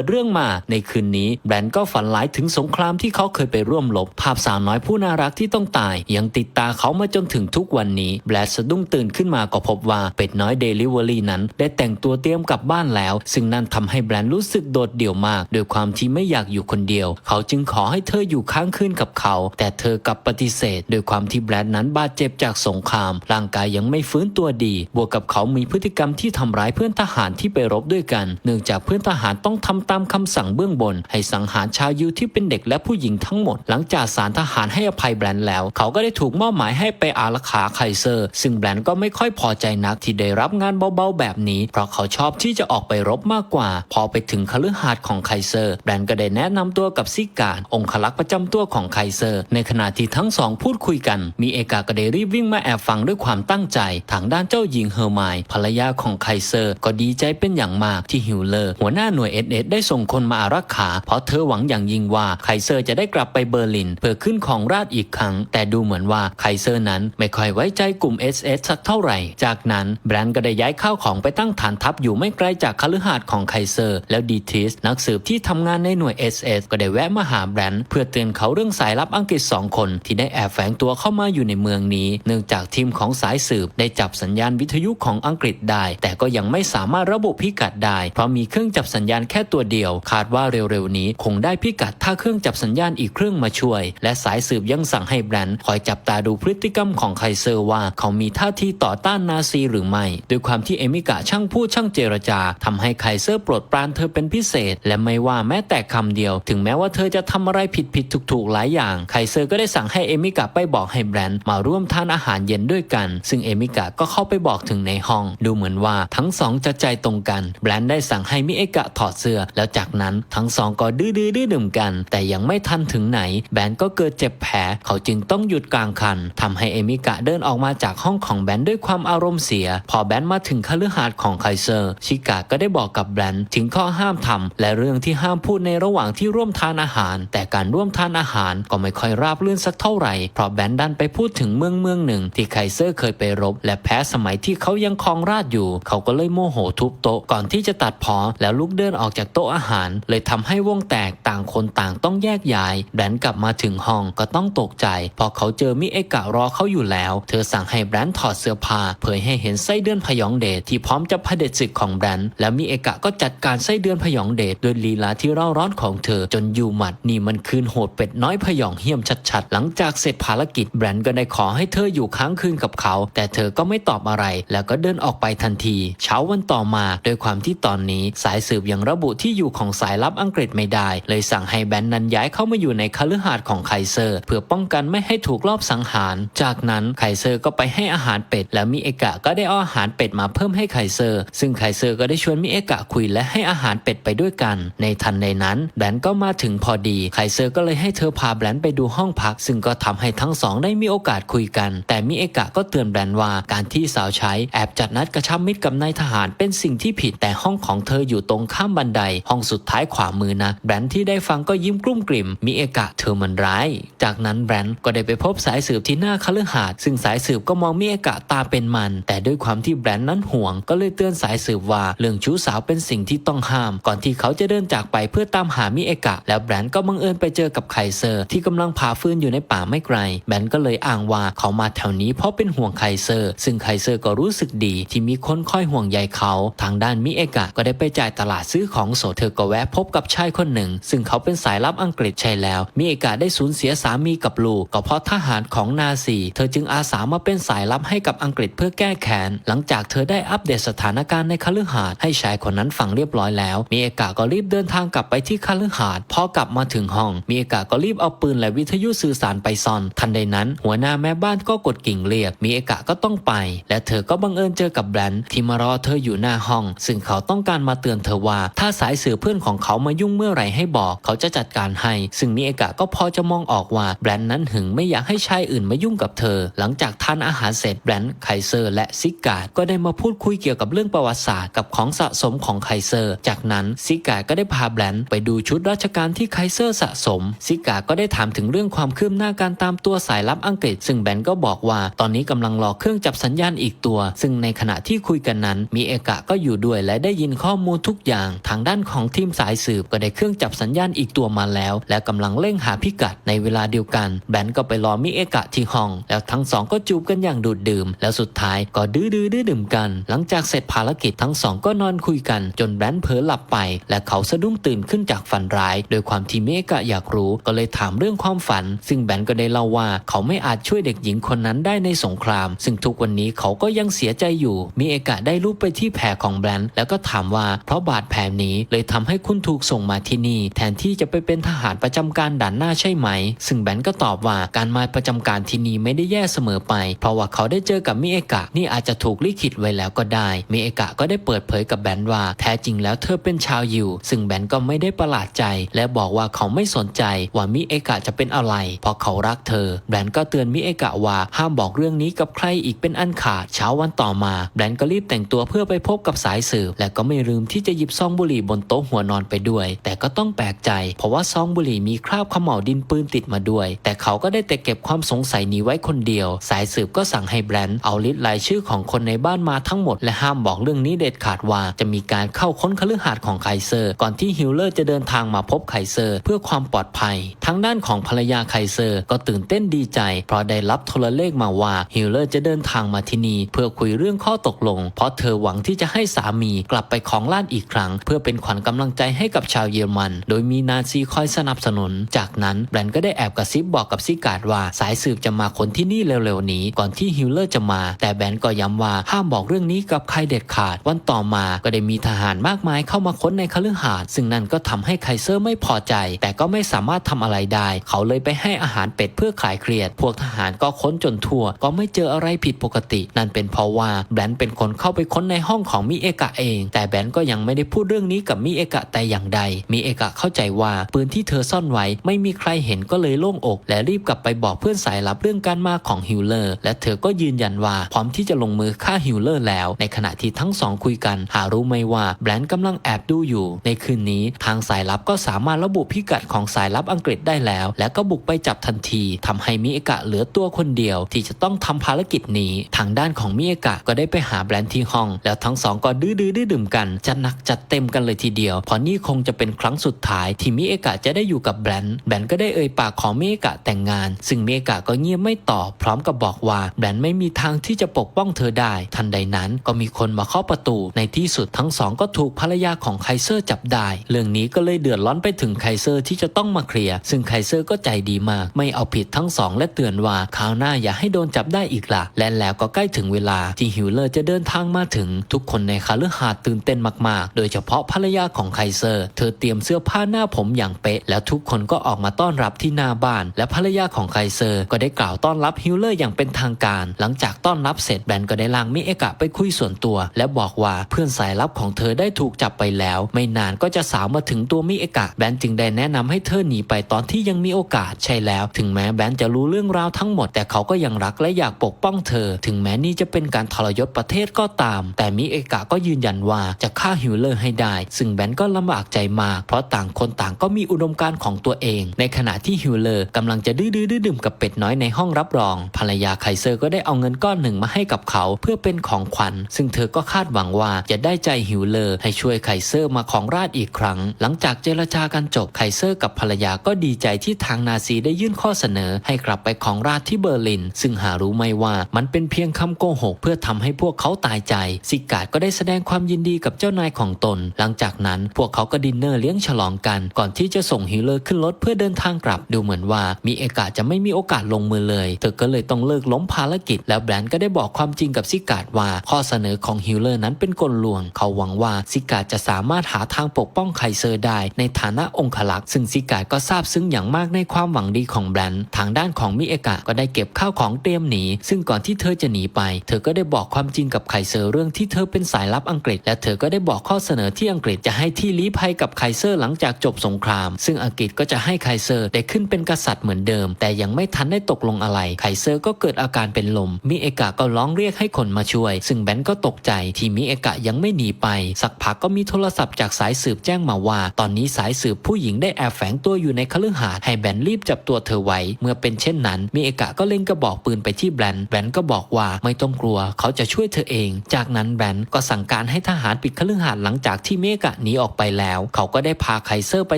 ดเรื่องมา ในคืนนี้แบรนด์ก็ฝันร้ายถึงสงครามที่เขาเคยไปร่วมรบภาพสาวน้อยผู้น่ารักที่ต้องตาย ยังติดตาเขามาจนถึงทุกวันนี้แบรนด์สะดุ้งตื่นขึ้นมาก็พบว่าเป็ดน้อยเดลิเวอรี่นั้น ได้แต่งตัวเตรียมกลับบ้านแล้ว ซึ่งนั่นทำให้แบรนด์รู้สึกโดดเดี่ยวมากโดยความที่ไม่อยากอยู่คนเดียว เขาจึงขอให้เธออยู่ค้างคืนกับเขา แต่เธอกลับปฏิเสธโดยความที่แบรนด์นั้นบาดเจ็บจากสงคราม ร่างกายยังไม่ฟื้นตัวดี บวกกับเขามีพฤติกรรมที่ทำร้ายเพื่อนทหารที่ไปรบด้วยกัน เนื่องจากเพื่อนทหารต้องทำตามคำสั่งเบื้องบน ให้สังหารชาวยิวที่เป็นเด็กและผู้หญิงทั้งหมด หลังจากสารทหารให้อภัยแบรนด์แล้ว เขาก็ได้ถูกมอบหมายให้ไปอารักขาไคเซอร์ ซึ่งแบรนด์ก็ไม่ค่อยพอใจนักที่ได้รับงานเบาๆแบบนี้ เพราะเขาชอบที่จะออกไปรบมากกว่า พอไปถึงคฤหาสน์ของไคเซอร์ แบรนด์ก็ได้แนะนำตัวกับซิการ องคลักษ์ประจำตัวของไคเซอร์ ในขณะที่ทั้งสองพูดคุยกัน มีเอกาก็ได้รีบวิ่งมาแอบฟังด้วยความตั้งใจ ทางด้านเจ้าหญิงเฮอร์ไมน์ภรรยาของไคเซอร์ ก็ดีใจเป็นอย่างมากที่ฮิวเลอร์ หัวหน้าหน่วยเอสเอสได้ส่งคนมาอารักขา เพราะเธอหวังอย่างยิ่งว่าไคเซอร์จะได้กลับไปเบอร์ลิน เพื่อขึ้นของราชอีกครั้ง แต่ดูเหมือนว่าไคเซอร์นั้นไม่ค่อยไว้ใจกลุ่ม SS สักเท่าไหร่ จากนั้นแบรนด์ก็ได้ย้ายข้าวของไปตั้งฐานทัพอยู่ไม่ไกลจากคฤหาสน์ของไคเซอร์ แล้วดีทิสนักสืบที่ทำงานในหน่วย SS ก็ได้แวะมาหาแบรนด์เพื่อเตือนเขาเรื่องสายลับอังกฤษสองคน ที่ได้แอบแฝงตัวเข้ามาอยู่ในเมืองนี้ เนื่องจากทีมของสายสืบได้จับสัญญาณวิทยุของอังกฤษได้ แต่ก็ยังไม่สามารถระบุพิกัดได้ เพราะมีเครื่องจับสัญญาณแค่ตัวเดียว คาดว่าเร็วๆนี้คงได้พิกัดถ้าเครื่องจับสัญญาณอีกเครื่องมาช่วย และสายสืบยังสั่งให้แบรนด์คอยจับตาดูพฤติกรรมของไคเซอร์ว่าเขามีท่าทีต่อต้านนาซีหรือไม่ ด้วยความที่เอมิกะช่างพูดช่างเจรจาทำให้ไคเซอร์ปรดปรานเธอเป็นพิเศษ และไม่ว่าแม้แต่คำเดียว ถึงแม้ว่าเธอจะทำอะไรผิดผิดถูกถูกๆหลายอย่างไคเซอร์ก็ได้สั่งให้เอมิกะไปบอกให้แบรนด์มาร่วมทานอาหารเย็นด้วยกัน ซึ่งเอมิกะก็เข้าไปบอกถึงในห้อง ดูเหมือนว่าทั้งสองจะใจตรงกัน แบรนด์ได้สั่งให้มิเอกะถอดเสื้อแล้วจากนั้นทั้งสองก็ดื้อดื้อดื่มกัน แต่ยังไม่ทันถึงไหน แบนก็เกิดเจ็บแผลเขาจึงต้องหยุดกลางคันทำให้เอมิกะเดินออกมาจากห้องของแบนด้วยความอารมณ์เสีย พอแบนมาถึงคฤหาสน์ของไคเซอร์ ชิกะก็ได้บอกกับแบนถึงข้อห้ามทำและเรื่องที่ห้ามพูดในระหว่างที่ร่วมทานอาหาร แต่การร่วมทานอาหารก็ไม่ค่อยราบรื่นสักเท่าไหร่เพราะแบนดันไปพูดถึงเมืองเมืองหนึ่ง ที่ไคเซอร์เคยไปรบ และแพ้สมัยที่เขายังครองราชอยู่ เขาก็เลยโมโหทุบโต๊ะก่อนที่จะตัดพอแล้วลุกเดินออกจากโต๊ะอาหาร เลยทำให้วงแตกต่างคนต่างต้องแยกย้ายแบรนด์กลับมาถึงห้องก็ต้องตกใจพราะเขาเจอมิเอกะรอเขาอยู่แล้ว เธอสั่งให้แบรนด์ถอดเสื้อผ้าเผยให้เห็นไส้เดือนพยองเดชที่พร้อมจะเผด็จศึกของแบรนด์แล้วมิเอกะก็จัดการไส้เดือนพยองเดชด้วยลีลาที่เร่าร้อนของเธอจนอยู่หมัดนี่มันคืนโหดเป็ดน้อยพยองเหี้ยมชัดๆ หลังจากเสร็จภารกิจแบรนด์ก็ได้ขอให้เธออยู่ค้างคืนกับเขา แต่เธอก็ไม่ตอบอะไร แล้วก็เดินออกไปทันที เช้าวันต่อมาด้วยความที่ตอนนี้สายสืบยังระบุที่ที่อยู่ของสายลับอังกฤษไม่ได้ เลยสั่งให้แบรนด์นั้นย้ายเข้ามาอยู่ในคฤหาสน์ของไคเซอร์ เพื่อป้องกันไม่ให้ถูกลอบสังหาร จากนั้นไคเซอร์ก็ไปให้อาหารเป็ด แล้วมิเอกะก็ได้เอาอาหารเป็ดมาเพิ่มให้ไคเซอร์ ซึ่งไคเซอร์ก็ได้ชวนมิเอกะคุยและให้อาหารเป็ดไปด้วยกัน ในทันใดนั้นแบรนด์ก็มาถึงพอดีไคเซอร์ก็เลยให้เธอพาแบรนด์ไปดูห้องพัก ซึ่งก็ทำให้ทั้งสองได้มีโอกาสคุยกัน แต่มิเอกะก็เตือนแบรนด์ว่าการที่สาวใช้แอบจัดนัดกระชับมิตรกับนายทหารเป็นสิ่งที่ผิดแต่ห้องของเธออยู่ตรงข้ามบันไดห้องสุดท้ายขวามือนะแบรนด์ที่ได้ฟังก็ยิ้มกลุ้มกลิ่มมิเอกะเธอมันร้าย จากนั้นแบรนด์ก็ได้ไปพบสายสืบที่หน้าคฤหาสน์ซึ่งสายสืบก็มองมิเอกะตาเป็นมัน แต่ด้วยความที่แบรนด์นั้นห่วง ก็เลยเตือนสายสืบว่าเรื่องชู้สาวเป็นสิ่งที่ต้องห้าม ก่อนที่เขาจะเดินจากไปเพื่อตามหามิเอกะ แล้วแบรนด์ก็บังเอิญไปเจอกับไคเซอร์ ที่กำลังผ่าฟืนอยู่ในป่าไม่ไกล แบรนด์ก็เลยอ้างว่าเขามาแถวนี้เพราะเป็นห่วงไคเซอร์ ซึ่งไคเซอร์ก็รู้สึกดีที่มีคนคอยห่วงใยเขา ทางด้านมิเอกะก็ได้ไปจ่ายตลาดซื้อของสดเธอก็แวะพบกับชายคนหนึ่ง ซึ่งเขาเป็นสายลับอังกฤษใช่แล้วมิเอกะได้สูญเสียสามีกับลูก ก็เพราะทหารของนาซี เธอจึงอาสามาเป็นสายลับให้กับอังกฤษเพื่อแก้แค้นหลังจากเธอได้อัปเดตสถานการณ์ในคฤหาสน์ให้ชายคนนั้นฟังเรียบร้อยแล้วมิเอกะก็รีบเดินทางกลับไปที่คฤหาสน์พอกลับมาถึงห้องมิเอกะก็รีบเอาปืนและวิทยุสื่อสารไปซ่อน ทันใดนั้น หัวหน้าแม่บ้านก็กดกิ่งเรียกมิเอกะก็ต้องไป และเธอก็บังเอิญเจอกับแบรนด์ที่มารอเธออยู่หน้าห้อง ซึ่งเขาต้องการมาเตือนเธอว่า ถ้าสายสื่อเพื่อนของเขามายุ่งเมื่อไหร่ให้บอก เขาจะจัดการให้ ซึ่งมิเอกะก็พอจะมองออกว่าแบรนด์นั้นหึงไม่อยากให้ชายอื่นมายุ่งกับเธอ หลังจากทานอาหารเสร็จแบรนด์ไคเซอร์ และซิกการ์ดก็ได้มาพูดคุยเกี่ยวกับเรื่องประวัติศาสตร์กับของสะสมของไคเซอร์ จากนั้นซิการ์ดก็ได้พาแบรนด์ไปดูชุดราชการที่ไคเซอร์สะสม ซิการ์ดก็ได้ถามถึงเรื่องความคืบหน้าการตามตัวสายลับอังกฤษ ซึ่งแบรนด์ก็บอกว่าตอนนี้กำลังรอเครื่องจับสัญญาณอีกตัว ซึ่งในขณะที่คุยกันนั้น มีเอกะก็อยู่ด้วยและได้ยินข้อมูลทุกอย่างทางด้านของทีมสายสืบก็ได้เครื่องจับสัญญาณอีกตัวมาแล้ว และกำลังเร่งหาพิกัดในเวลาเดียวกัน แบนก็ไปรอมิเอกะที่ห้อง แล้วทั้งสองก็จูบกันอย่างดูดดื่ม แล้วสุดท้ายก็ดื้อดื้อดื้อดื่มกัน หลังจากเสร็จภารกิจทั้งสองก็นอนคุยกัน จนแบนเผลอหลับไป และเขาสะดุ้งตื่นขึ้นจากฝันร้าย โดยความที่มิเอกะอยากรู้ก็เลยถามเรื่องความฝัน ซึ่งแบนก็ได้เล่าว่าเขาไม่อาจช่วยเด็กหญิงคนนั้นได้ในสงคราม ซึ่งทุกวันนี้เขาก็ยังเสียใจอยู่มิเอกะได้รูปไปที่แผลของแบนแล้วก็ถามว่าเพราะบาดแผลนี้เลยทำให้คุณถูกส่งมาที่นี่ แทนที่จะไปเป็นทหารประจำการด่านหน้าใช่ไหม ซึ่งแบนก็ตอบว่าการมาประจำการที่นี่ไม่ได้แย่เสมอไป เพราะว่าเขาได้เจอกับมิเอกะ นี่อาจจะถูกลิขิตไว้แล้วก็ได้ มิเอกะก็ได้เปิดเผยกับแบนว่า แท้จริงแล้วเธอเป็นชาวยิว ซึ่งแบนก็ไม่ได้ประหลาดใจ และบอกว่าเขาไม่สนใจว่ามิเอกะจะเป็นอะไร เพราะเขารักเธอ แบนก็เตือนมิเอกะว่าห้ามบอกเรื่องนี้กับใครอีกเป็นอันขาด เช้าวันต่อมา แบนก็รีบแต่งตัวเพื่อไปพบกับสายสืบและก็ไม่ลืมที่จะหยิบซองบุหรี่บนโต๊ะหัวนอนไปด้วย แต่ก็ต้องแปลกใจ เพราะว่าซองบุหรี่มีคราบขม่าวดินปืนติดมาด้วย แต่เขาก็ได้แต่เก็บความสงสัยนี้ไว้คนเดียว สายสืบก็สั่งให้แบรนด์เอาลิสต์รายชื่อของคนในบ้านมาทั้งหมด และห้ามบอกเรื่องนี้เด็ดขาดว่าจะมีการเข้าค้นคฤหาสน์ของไคเซอร์ ก่อนที่ฮิลเลอร์จะเดินทางมาพบไคเซอร์ เพื่อความปลอดภัยทางด้านของภรรยาไคเซอร์ ก็ตื่นเต้นดีใจ เพราะได้รับโทรเลขมาว่าฮิลเลอร์จะเดินทางมาที่นี่เพื่อคุยเรื่องข้อตกลง เพราะเธอหวังที่จะให้สามีกลับไปของล้าดอีกครั้ง เพื่อเป็นขวัญกำลังใจให้กับชาวเยอรมัน โดยมีนาซีคอยสนับสนุน จากนั้นแบรนด์ก็ได้แอบกระซิบบอกกับซิการ์ดว่าสายสืบจะมาคนที่นี่เร็วๆนี้ ก่อนที่ฮิลเลอร์จะมา แต่แบรนด์ก็ย้ำว่าห้ามบอกเรื่องนี้กับใครเด็ดขาด วันต่อมาก็ได้มีทหารมากมายเข้ามาค้นในคฤหาสน์ซึ่งนั่นก็ทำให้ไคเซอร์ไม่พอใจ แต่ก็ไม่สามารถทำอะไรได้ เขาเลยไปให้อาหารเป็ดเพื่อคลายเครียด พวกทหารก็ค้นจนทั่ว ก็ไม่เจออะไรผิดปกติ นั่นเป็นเพราะว่าแบรนด์เป็นคนเข้าไปค้นในห้องของมิเอกะเอง แต่แบรนด์ก็ยังไม่ได้พูดเรื่องนี้กับมิเอกะแต่อย่างใด มิเอกะเข้าใจว่าปืนที่เธอซ่อนไว้ไม่มีใครเห็นก็เลยโล่งอก และรีบกลับไปบอกเพื่อนสายลับเรื่องการมาของฮิลเลอร์ และเธอก็ยืนยันว่าพร้อมที่จะลงมือฆ่าฮิลเลอร์แล้ว ในขณะที่ทั้งสองคุยกัน หารู้ไหมว่าแบรนด์กำลังแอบดูอยู่ ในคืนนี้ทางสายลับก็สามารถระบุพิกัดของสายลับอังกฤษได้แล้ว และก็บุกไปจับทันทีทำให้มิเอกะเหลือตัวคนเดียว ที่จะต้องทำภารกิจนี้ ทางด้านของมิเอกะก็ได้ไปหาแบรนด์ที่ห้อง แล้วทั้งสองก็ดื้อดื้อดื้อดื่มกันจัดหนักจัดเต็มกันเลยทีเดียวเพราะนี่คงจะเป็นครั้งสุดท้ายที่มิเอกะจะได้อยู่กับแบรนด์แบรนด์ก็ได้เอ่ยปากขอมิเอกะแต่งงาน ซึ่งมิเอกะก็เงียบไม่ตอบพร้อมกับบอกว่าแบรนด์ไม่มีทางที่จะปกป้องเธอได้ ทันใดนั้นก็มีคนมาเคาะประตู ในที่สุดทั้งสองก็ถูกภรรยาของไคเซอร์จับได้ เรื่องนี้ก็เลยเดือดร้อนไปถึงไคเซอร์ที่จะต้องมาเคลียร์ซึ่งไคเซอร์ก็ใจดีมาก ไม่เอาผิดทั้งสองและเตือนว่าคราวหน้าอย่าให้โดนจับได้อีกละและแล้วก็ใกล้ถึงเวลาที่ฮิวเลอร์จะเดินทางมาถึง ทุกคนในคาลือหาดตื่นเต้นมากๆ โดยเฉพาะภรรยาของไคเซอร์ เธอเตรียมเสื้อผ้าหน้าผมอย่างเป๊ะ แล้วทุกคนก็ออกมาต้อนรับที่หน้าบ้าน และภรรยาของไคเซอร์ก็ได้กล่าวต้อนรับฮิวเลอร์อย่างเป็นทางการ หลังจากต้อนรับเสร็จแบนก็ได้ลางมิเอกะไปคุยส่วนตัว และบอกว่าเพื่อนสายลับของเธอได้ถูกจับไปแล้ว ไม่นานก็จะสาวมาถึงตัวมิเอกะแบนจึงได้แนะนำให้เธอหนีไปตอนที่ยังมีโอกาสใช่แล้ว ถึงแม้แบนจะรู้เรื่องราวทั้งหมด แต่เขาก็ยังรักและอยากปกป้องเธอ ถึงแม้นี่จะเป็นการทรยศประเทศก็ตาม แต่มิเอกะก็ยืนยันว่าจะฆ่าฮิวเลอร์ให้ได้ ซึ่งแบนก็ลำบากใจมาก เพราะต่างคนต่างก็มีอุดมการณ์ของตัวเอง ในขณะที่ฮิวเลอร์กำลังจะดื้อดื้อดื่มกับเป็ดน้อยในห้องรับรอง ภรรยาไคเซอร์ก็ได้เอาเงินก้อนหนึ่งมาให้กับเขาเพื่อเป็นของขวัญ ซึ่งเธอก็คาดหวังว่าจะได้ใจฮิวเลอร์ให้ช่วยไคเซอร์มาของราชอีกครั้ง หลังจากเจรจากันจบไคเซอร์กับภรรยาก็ดีใจที่ทางนาซีได้ยื่นข้อเสนอ ให้กลับไปของราชที่เบอร์ลิน ซึ่งหารู้ไหมว่ามันเป็นเพียงคำโกหก เพื่อทำให้พวกเขาตายใจ ซิกาดก็ได้แสดงความยินดีกับเจ้านายของตน หลังจากนั้น พวกเขาก็ดินเนอร์เลี้ยงฉลองกันก่อนที่จะส่งฮิวเลอร์ขึ้นรถเพื่อเดินทางกลับดูเหมือนว่ามีเอกาจะไม่มีโอกาสลงมือเลย เธอก็เลยต้องเลิกล้มภารกิจ แล้วแบรนด์ก็ได้บอกความจริงกับซิกาดว่า ข้อเสนอของฮิวเลอร์นั้นเป็นกลลวง เขาหวังว่าซิกาดจะสามารถหาทางปกป้องไคเซอร์ได้ ในฐานะองคลักษ์ซึ่งซิกาดก็ซาบซึ้งอย่างมากในความหวังดีของแบรนด์ทางด้านของมิเอกะก็ได้เก็บข้าวของเตรียมหนีซึ่งก่อนที่เธอจะหนีไป เธอก็ได้บอกความจริงกับไคเซอร์เรื่องที่เธอเป็นสายลับอังกฤษ และเธอก็ได้บอกข้อเสนอที่อังกฤษจะให้ที่ลี้ภัยกับไคเซอร์หลังจากจบสงคราม ซึ่งอังกฤษก็จะให้ไคเซอร์ได้ขึ้นเป็นกษัตริย์เหมือนเดิม แต่ยังไม่ทันได้ตกลงอะไร ไคเซอร์ก็เกิดอาการเป็นลม มิเอกะก็ร้องเรียกให้คนมาช่วย ซึ่งแบนก็ตกใจที่มิเอกะยังไม่หนีไป สักพักก็มีโทรศัพท์จากสายสืบแจ้งมาว่า ตอนนี้สายสืบผู้หญิงได้แอบแฝงตัวอยู่ในคฤหาสน์ให้แบนรีบจับตัวเธอไว้ เมื่อเป็นเช่นนั้น มิเอกะก็เล็งกระบอกปืนไปที่แบนแบนก็บอกว่าไม่ต้องกลัว เขาจะช่วยเธอเอง จากนั้นแบนก็สั่งการให้ทหารปิดคฤหาสน์หลังจากที่มิเอกะะหนีออกไปแล้ว เขาก็ได้พาไคเซอร์ไป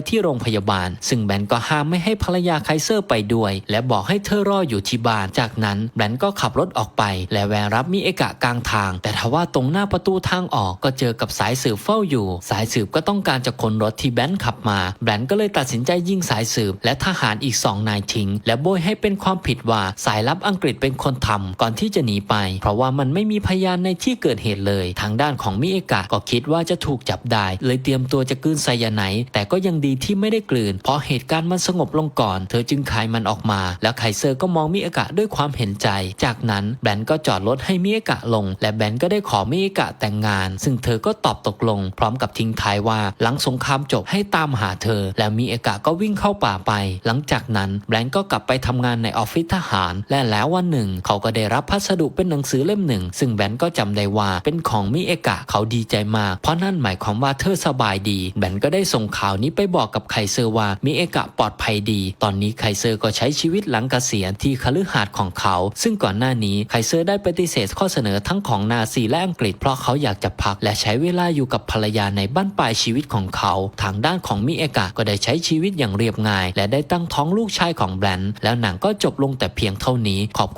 ที่โรงพยาบาล ซึ่งแบนก็ห้ามไม่ให้ภรรยาไคเซอร์ไปด้วย และบอกให้เธอรออยู่ที่บ้าน จากนั้นแบนก็ขับรถออกไป และแวรับมิเอกะกลางทาง แต่ทว่าตรงหน้าประตูทางออกก็เจอกับสายสืบเฝ้าอยู่ สายสืบก็ต้องการจะค้นรถที่แบนขับมา แบนก็เลยตัดสินใจยิงสายสืบ และทหารอีกสองนายทิ้ง และโบยให้เป็นความผิดว่าสายลับอังกฤษเป็นคนทำก่อนที่จะหนีไป เพราะว่ามันไม่มีพยานในที่เกิดเหตุเลย ทางด้านของมิเอกะก็คิดว่าจะถูกจับได้เลยเตรียมตัวจะกลืนไซยาไนด์แต่ก็ยังดีที่ไม่ได้กลืน เพราะเหตุการณ์มันสงบลงก่อน เธอจึงคายมันออกมา แล้วไคเซอร์ก็มองมิเอกะด้วยความเห็นใจ จากนั้นแบนก็จอดรถให้มิเอกะลง และแบนก็ได้ขอมิเอกะแต่งงาน ซึ่งเธอก็ตอบตกลง พร้อมกับทิ้งท้ายว่า หลังสงครามจบให้ตามหาเธอ แล้วมิเอกะก็วิ่งเข้าป่าไป หลังจากนั้นแบนก็กลับไปทำงานในออฟฟิศทหาร และแล้ววันหนึ่ง เขาก็ได้รับพัสดุเป็นหนังสือเล่มหนึ่ง ซึ่งแบนก็จำได้ว่าเป็นของมิเอกะ เขาดีใจมากเพราะนั่นหมายความว่าเธอสบายดี แบนก็ได้ส่งข่าวนี้ไปบอกกับไคเซอร์ว่ามิเอกะปลอดภัยดี ตอนนี้ไคเซอร์ก็ใช้ชีวิตหลังเกษียณที่คฤหาสน์ของเขา ซึ่งก่อนหน้านี้ไคเซอร์ได้ปฏิเสธข้อเสนอทั้งของนาซีและอังกฤษเพราะเขาอยากจะพักและใช้เวลาอยู่กับภรรยาในบ้านปลายชีวิตของเขา ทางด้านของมิเอกะก็ได้ใช้ชีวิตอย่างเรียบง่าย และได้ตั้งท้องลูกชายของแบรนด์แล้วหนังก็จบลงแต่เพียงเท่านี้ขอบคุณ